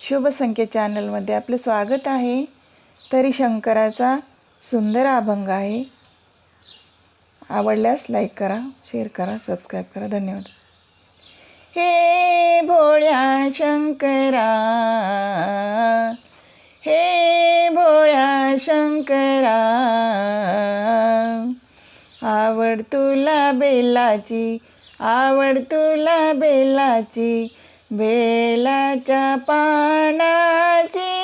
शुभ संख्या चॅनलमध्ये आपलं स्वागत आहे. तरी शंकराचा सुंदर अभंग आहे. आवडल्यास लाईक करा शेअर करा सबस्क्राईब करा. धन्यवाद. हे भोळ्या शंकरा हे भोळ्या शंकरा आवड तुला बेलाची आवड तुला बेलाची बेलाच्या पानाची.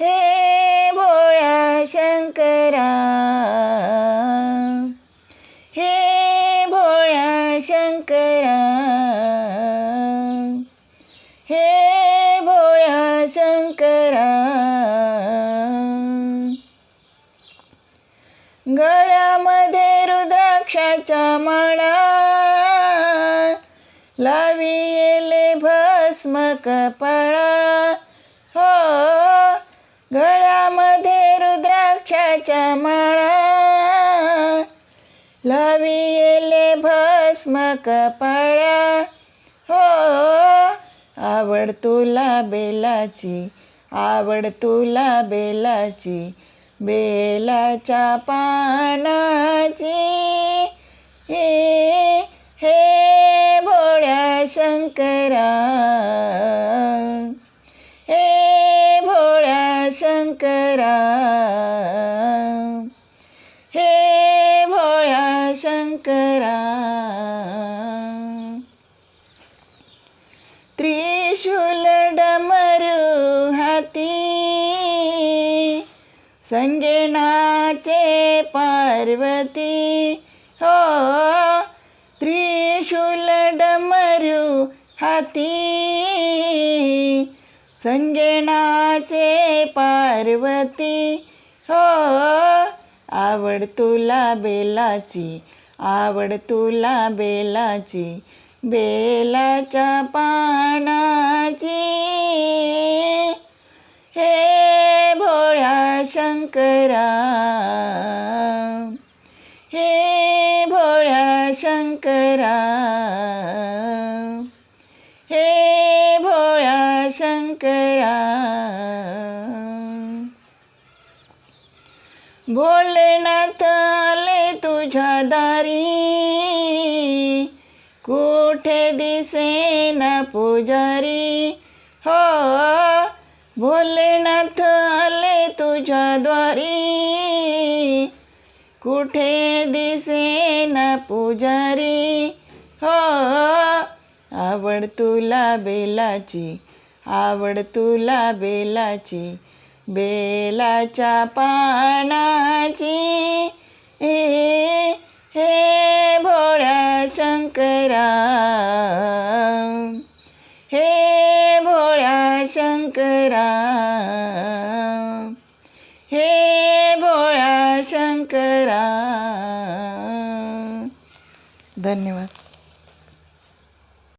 हे भोळ्या शंकरा. हे भोळ्या शंकरा. हे भोळ्या शंकरा. गळ्यामध्ये रुद्राक्षाच्या माळा. लाविले भस्म कपाळा हो गळ्यामध्ये रुद्राक्षाच्या माळा. लाविले भस्म कपाळा हो आवड तुला बेलाची आवड तुला बेलाची बेलाच्या पानाची. संगेनाचे पार्वती हो त्रिशूल डमरू हाती. संगेनाचे पार्वती हो आवड तुला बेलाची आवड तुला बेलाची बेलाच्या पानाची. भोळ्या शंकरा. हे भोळ्या शंकरा. हे भोळ्या शंकरा. भोलेनाथ आले तुझ्या दारी. कुठे दिसेना पुजारी? हो भोलेनाथ तुझ्या द्वारी कुठे दिसेना पुजारी? हो आवड तुला बेलाची आवड तुला बेलाची बेलाच्या पानाची. हे हे भोळ्या शंकरा हे भोळ्या शंकरा हे भोळ्या शंकरा. धन्यवाद.